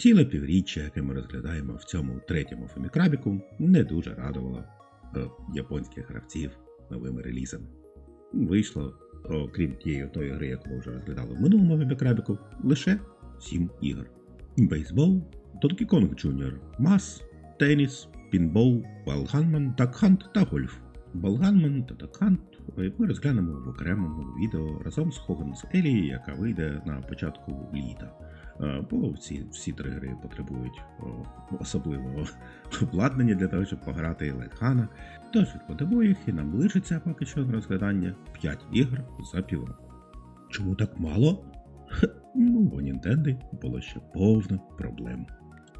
Ціле півріччя, яке ми розглядаємо в цьому третьому фемікрабіку, не дуже радувало е, японських гравців новими релізами. Вийшло, окрім тієї тої гри, яку ми вже розглядали в минулому фемікрабіку, лише 7 ігор: бейсбол, Donkey Kong Jr., Мас, теніс, пінбол, Валганман, Такхант та гольф. Балганман та Такхант ми розглянемо в окремому відео разом з Хоганс Елі, яка вийде на початку літа. Е, Бо всі, всі три гри потребують особливого обладнання для того, щоб пограти Лайтхана. Тож відкладемо їх і нам лишиться поки що на розглядання 5 ігор за півроку. Чому так мало? Ну, у Нінтенди було ще повно проблем.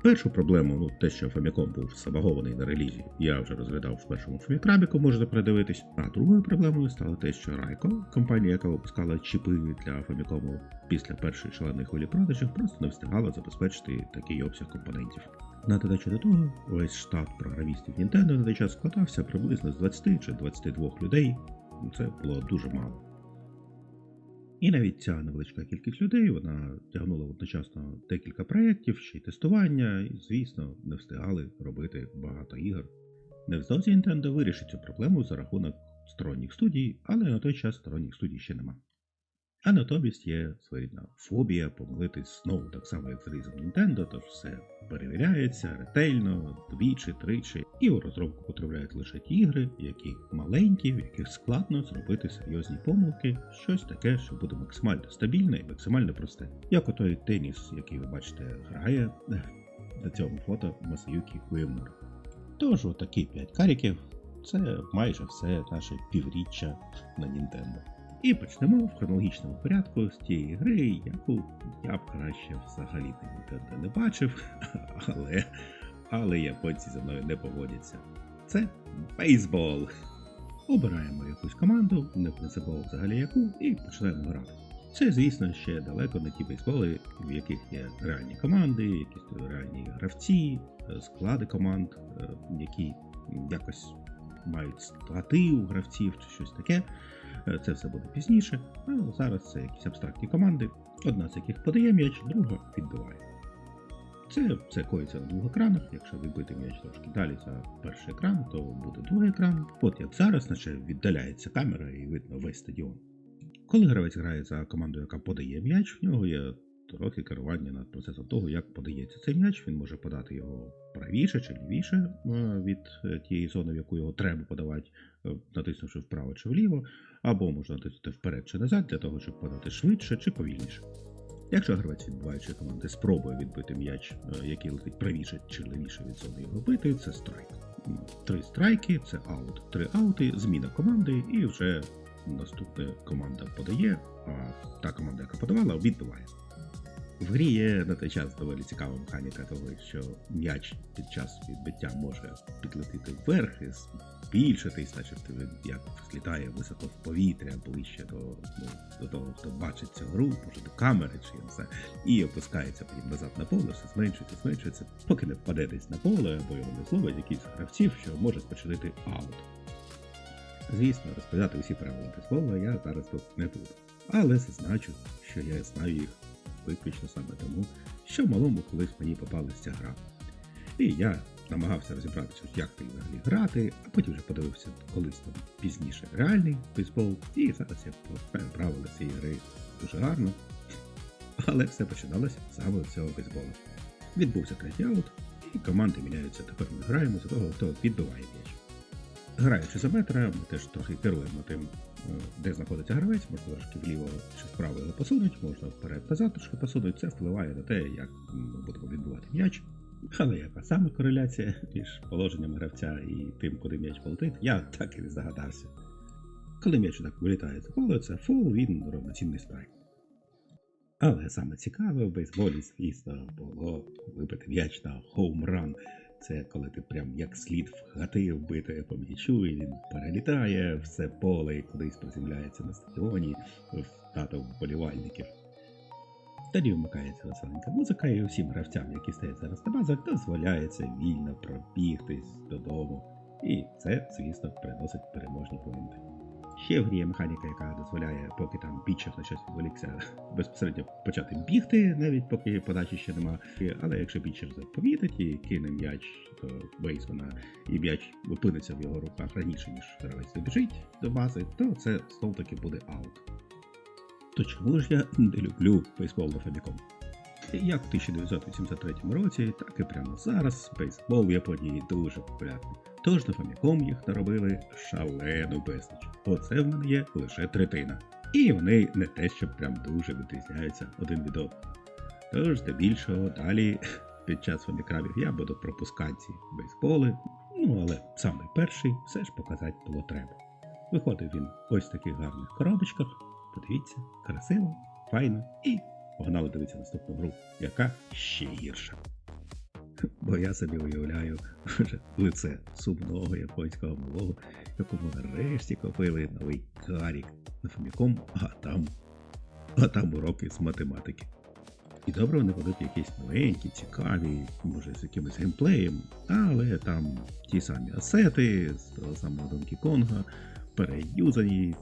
Першу проблему, ну те, що Famicom був забагований на релізі, я вже розглядав в першому Фемікрабіку, можете передивитись. А другою проблемою стало те, що Райко, компанія, яка випускала чіпи для Famicom після першої шаленої хвилі продажів, просто не встигала забезпечити такий обсяг компонентів. На додачу до того, весь штат програмістів Nintendo на той час складався приблизно з 20 чи 22 людей. Це було дуже мало. І навіть ця невеличка кількість людей вона тягнула одночасно декілька проєктів, ще й тестування, і, звісно, не встигали робити багато ігор. Невдовзі Nintendo вирішить цю проблему за рахунок сторонніх студій, але на той час сторонніх студій ще нема. А натомість є своєрідна фобія помилитись знову так само, як з релізом Nintendo, тож все перевіряється ретельно, двічі, тричі, і у розробку потрапляють лише ті ігри, які маленькі, в яких складно зробити серйозні помилки, щось таке, що буде максимально стабільне і максимально просте. Як отой теніс, який ви бачите, грає на цьому фото Масаюкі Уемура. Тож отакі 5 каріків це майже все наше півріччя на Nintendo. І почнемо в хронологічному порядку з тієї гри, яку я б краще взагалі на не бачив, але, але японці за мною не погодяться. Це бейсбол. Обираємо якусь команду, не принципово взагалі яку, і починаємо грати. Це, звісно, ще далеко не ті бейсболи, в яких є реальні команди, якісь реальні гравці, склади команд, е, які якось мають стати у гравців чи щось таке. Е, Це все буде пізніше. А зараз це якісь абстрактні команди, одна з яких подає м'яч, друга відбиває. Це все коїться на двох екранах. Якщо відбити м'яч трошки далі за перший екран, то буде другий екран. От як зараз, наче віддаляється камера і видно весь стадіон. Коли гравець грає за команду, яка подає м'яч, в нього є трохи керування над процесом того, як подається цей м'яч. Він може подати його правіше чи лівіше е, від е, тієї зони, в яку його треба подавати, е, натиснувши вправо чи вліво, або можна натиснути вперед чи назад для того, щоб подати швидше чи повільніше. Якщо гравець відбуваючи команди спробує відбити м'яч, який летить правіше чи лівіше від зони його бити, це страйк. Три страйки це аут. Три аути, зміна команди, і вже наступна команда подає, а та команда, яка подавала, відбиває. В грі є на той час доволі цікава механіка того, що м'яч під час відбиття може підлетіти вверх і збільшитись, начебто як злітає високо в повітря, ближче до, ну, до того, хто бачить цю гру, може до камери чи не і опускається потім назад на поле, все зменшується, зменшується, поки не впаде десь на поле або його не зловить якийсь гравців, що може спочинити аут. Звісно, розповідати усі правила бейсболу я зараз тут не буду. Але зазначу, що я знаю їх виключно саме тому, що в малому колись мені попалася ця гра. І я намагався розібратися, як ти взагалі грати, а потім вже подивився колись там пізніше реальний бейсбол, і зараз я правила цієї гри дуже гарно. Але все починалося саме цього бейсболу. Відбувся третій аут, і команди міняються. Тепер ми граємо за того, хто відбиває м'яч. Граючи за метра, ми теж трохи керуємо тим, е, де знаходиться гравець, можна трошки вліво чи вправо його посунуть, можна вперед-назад трошки посунуть. Це впливає на те, як ми будемо відбивати м'яч. Але яка саме кореляція між положенням гравця і тим, куди м'яч полетить, я так і не здогадався. Коли м'яч так вилітає за поле, це фол, він ровноцінний страйк. Але саме цікаве в бейсболі, звісно, було вибити м'яч на хоумран. Це коли ти прям як слід вгатив бити по м'ячу, і він перелітає все поле і кудись приземляється на стадіоні в тато вболівальників. Тоді вмикається веселенька музика, і усім гравцям, які стоять зараз на базах, дозволяється вільно пробігтись додому. І це, звісно, приносить переможні моменти. Ще в грі є механіка, яка дозволяє, поки там бічер на щось відволікся, безпосередньо почати бігти, навіть поки подачі ще нема. Але якщо бічер помітить і кине м'яч до бейсмена, і м'яч опиниться в його руках раніше, ніж гравець добіжить до бази, то це знов таки буде аут. То чому ж я не люблю бейсбол на Famicom? Як в 1983 році, так і прямо зараз бейсбол в Японії дуже популярний. Тож Famicom їх наробили шалену безліч. Оце в мене є лише третина. І вони не те, що прям дуже відрізняються один від одного. Тож, здебільшого, далі під час фамікрабів я буду пропускати ці бейсболи, ну але саме перший все ж показати було треба. Виходив він ось в таких гарних коробочках. Подивіться, красиво, файно і погнали дивитися наступну гру, яка ще гірша. Бо я собі уявляю лице сумного японського малого, якому нарешті купили новий карік на Фоміком, а там, а там уроки з математики. І добре вони будуть якісь новенькі, цікаві, може з якимось геймплеєм, але там ті самі асети з того самого Donkey Konga, переюзані,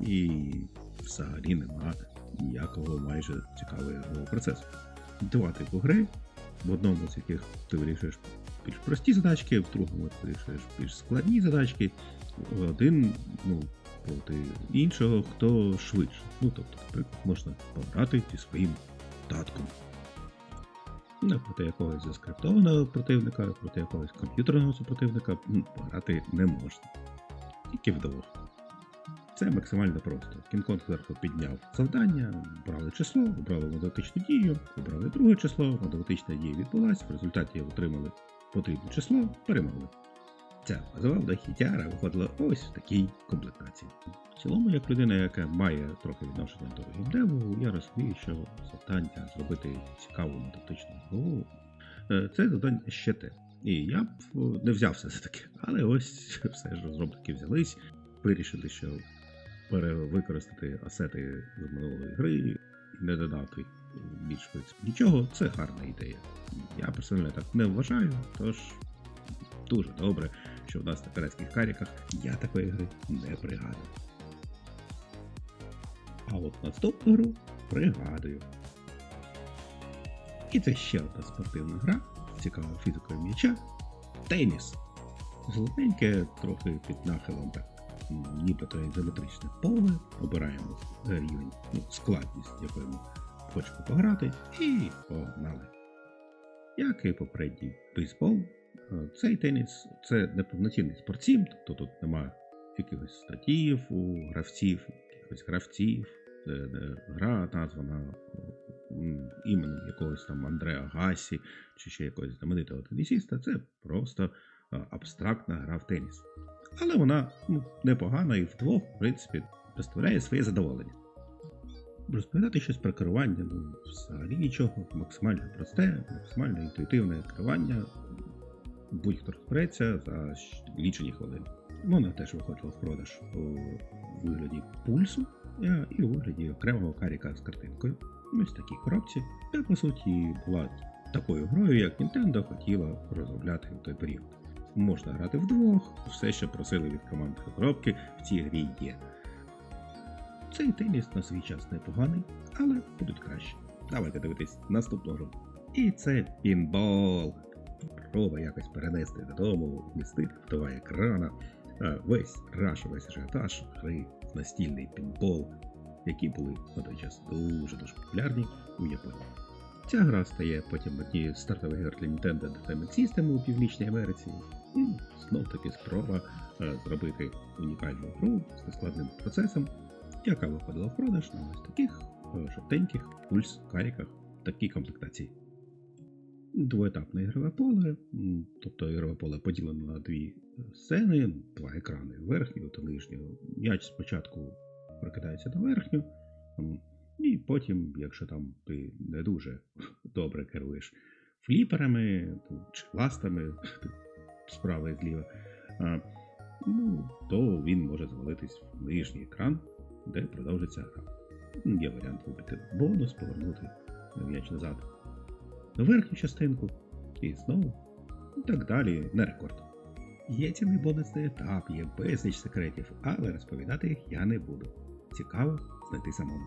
і взагалі нема ніякого майже цікавого процесу. Два типу гри, в одному з яких ти вирішуєш більш прості задачки, в другому ти вирішуєш більш складні задачки, один ну, проти іншого, хто швидше. Ну, тобто, наприклад, можна пограти зі своїм татком. Не проти якогось заскриптованого противника, проти якогось комп'ютерного супротивника м, пограти не можна. Тільки вдвох. Це максимально просто. Кінг-Конг зверху підняв завдання, обрали число, обрали математичну дію, обрали друге число, математична дія відбулася, в результаті отримали потрібне число, перемогли. Ця базова хітяра виходила ось в такій комплектації. В цілому, як людина, яка має трохи відношення до геймдеву, я розумію, що завдання зробити цікаву математичну гру е, це завдання ще те. І я б е, не взявся за таке. Але ось все ж розробники взялись, вирішили, що перевикористати асети з минулої гри і не додати більш в нічого, це гарна ідея. Я персонально так не вважаю, тож дуже добре, що в нас на піратських каріках я такої гри не пригадую. А от наступну гру пригадую. І це ще одна спортивна гра з цікавою фізикою м'яча теніс. Золотеньке, трохи під нахилом так, нібито ізометричне поле. Обираємо рівень, ну, складність, якою ми хочемо пограти, і погнали. Як і попередній бейсбол, е, цей теніс це не повноцінний тобто тут немає якихось статів у гравців, якихось гравців. Це гра названа іменем якогось там Андреа Гасі чи ще якогось знаменитого тенісіста. Це просто е, абстрактна гра в теніс. Але вона ну, непогана і вдвох, в принципі, доставляє своє задоволення. Розповідати щось про керування, ну, взагалі нічого, максимально просте, максимально інтуїтивне керування. Будь-хто розбереться за лічені хвилини. Вона теж виходила в продаж у вигляді пульсу е, і у вигляді окремого каріка з картинкою. Ось такій коробці. Та по суті була такою грою, як Nintendo хотіла розробляти в той період. Можна грати вдвох, все, що просили від команд розробки в цій грі є. Цей теніс на свій час непоганий, але будуть краще. Давайте дивитись наступну гру. І це пінбол. Проба якось перенести додому, вмістити в два екрана. Весь раш, весь ажіотаж гри настільний пінбол, які були на той час дуже дуже популярні у Японії. Ця гра стає потім однією з стартових ігор для Nintendo Entertainment System у Північній Америці. І знов таки спроба е, зробити унікальну гру з нескладним процесом, яка виходила в продаж на ось таких е, жовтеньких пульс каріках в такій комплектації. Двоетапне ігрове поле, тобто ігрове поле поділено на дві е, сцени, два екрани верхнього та нижнього. М'яч спочатку прокидається на верхню, і потім, якщо там ти не дуже добре керуєш фліперами чи ластами справа і зліва, а, ну, то він може звалитись в нижній екран, де продовжиться гра. Є варіант вибити бонус, повернути м'яч назад на верхню частинку і знову і так далі на рекорд. Є цілий бонусний етап, є безліч секретів, але розповідати їх я не буду. Цікаво знайти самому.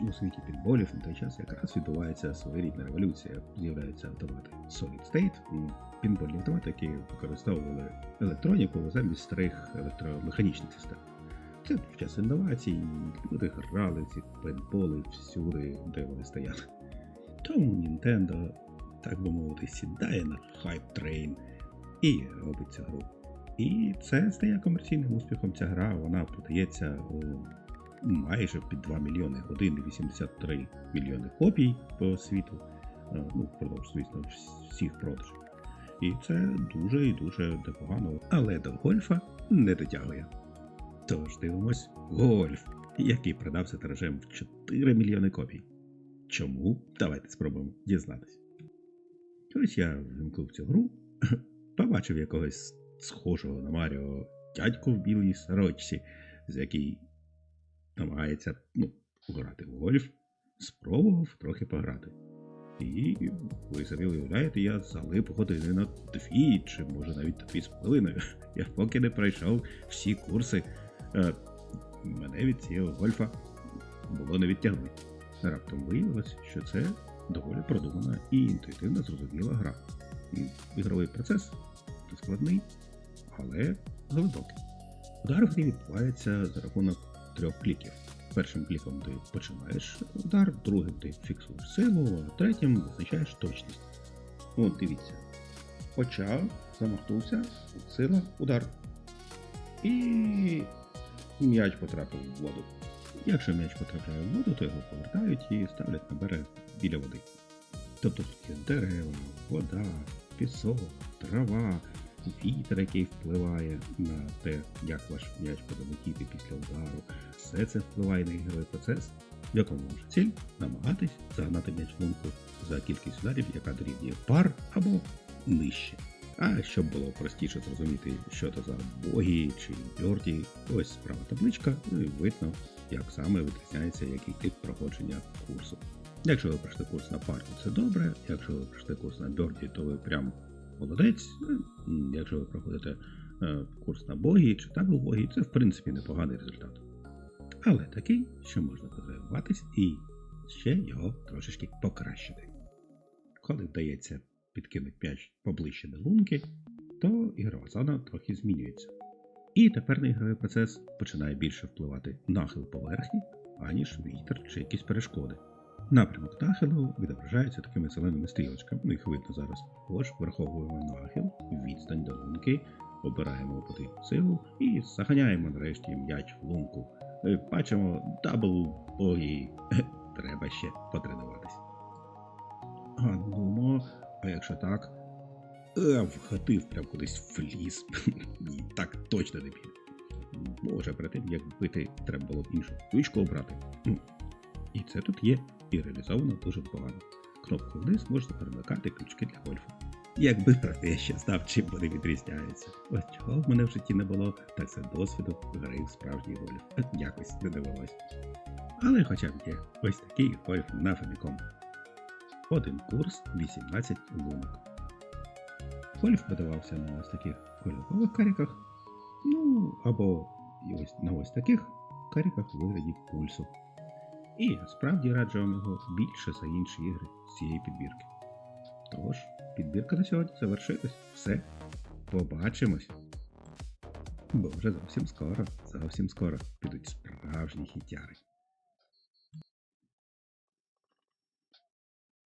У світі підболів на той час якраз відбувається своєрідна революція. З'являються автомати Solid State, пінбольні автомати, які використовували електроніку замість старих електромеханічних систем. Це час інновацій, люди грали ці пейнтболи всюди, де вони стояли. Тому Nintendo, так би мовити, сідає на хайп трейн і робить цю гру. І це стає комерційним успіхом. Ця гра вона продається у майже під 2 мільйони годин і 83 мільйони копій по світу. Е, Ну, впродовж, звісно, всіх продажів. І це дуже і дуже непогано. Але до гольфа не дотягує. Тож дивимось гольф, який продався тиражем в 4 мільйони копій. Чому? Давайте спробуємо дізнатися. Ось я вимкнув цю гру, побачив якогось схожого на Маріо дядьку в білій сорочці, з який намагається ну, грати в гольф, спробував трохи пограти. І ви самі уявляєте, я залип години на дві, чи може навіть на дві з половиною. Я поки не пройшов всі курси. Е, мене від цього гольфа було не відтягнути. Раптом виявилось, що це доволі продумана і інтуїтивно зрозуміла гра. Ігровий процес складний, але глибокий. Удар в грі відбувається за рахунок трьох кліків. Першим кліком ти починаєш удар, другим ти фіксуєш силу, а третім визначаєш точність. От дивіться. Почав, замахнувся, сила, удар. І м'яч потрапив в воду. Якщо м'яч потрапляє в воду, то його повертають і ставлять на берег біля води. Тобто тут є дерева, вода, пісок, трава, вітер, який впливає на те, як ваш м'яч буде летіти після удару. Все це впливає на ігровий процес, в якому ваша ціль намагатись загнати м'яч в лунку за кількість ударів, яка дорівнює пар або нижче. А щоб було простіше зрозуміти, що це за богі чи бьорді, ось справа табличка, ну і видно, як саме витрясняється який тип проходження курсу. Якщо ви пройшли курс на парку, це добре. Якщо ви пройшли курс на бьорді, то ви прям молодець. Ну, Якщо ви проходите е, курс на богі чи табл богі, це в принципі непоганий результат. Але такий, що можна потренуватись і ще його трошечки покращити. Коли вдається підкинути м'яч поближче до лунки, то ігрова зона трохи змінюється. І тепер на ігровий процес починає більше впливати нахил поверхні, аніж вітер чи якісь перешкоди. Напрямок нахилу відображається такими зеленими стрілочками, ну, їх видно зараз. Тож враховуємо нахил, відстань до лунки, обираємо потрібну силу і заганяємо нарешті м'яч в лунку. Е, Бачимо дабл богі. Треба ще потренуватись. А ну, а якщо так, е, вгатив прям кудись в ліс. Ні, так точно не піде. Може, перед тим, як бити, треба було б іншу ключку обрати. І це тут є, і реалізовано дуже погано. Кнопку вниз можна перемикати ключки для гольфу. Якби проте я ще знав, чим вони відрізняються. Ось чого в мене в житті не було, так це досвіду гри в справжній гольф. Якось не довелось. Але хоча б є ось такий гольф на Famicom. Один курс, 18 лунок. Гольф подавався на ось таких кольорових каріках, ну або ось на ось таких каріках вигляді пульсу. І справді раджу вам його більше за інші ігри з цієї підбірки. Тож, підбірка на сьогодні завершилась. Все. Побачимось. Бо вже зовсім скоро, зовсім скоро підуть справжні хітяри.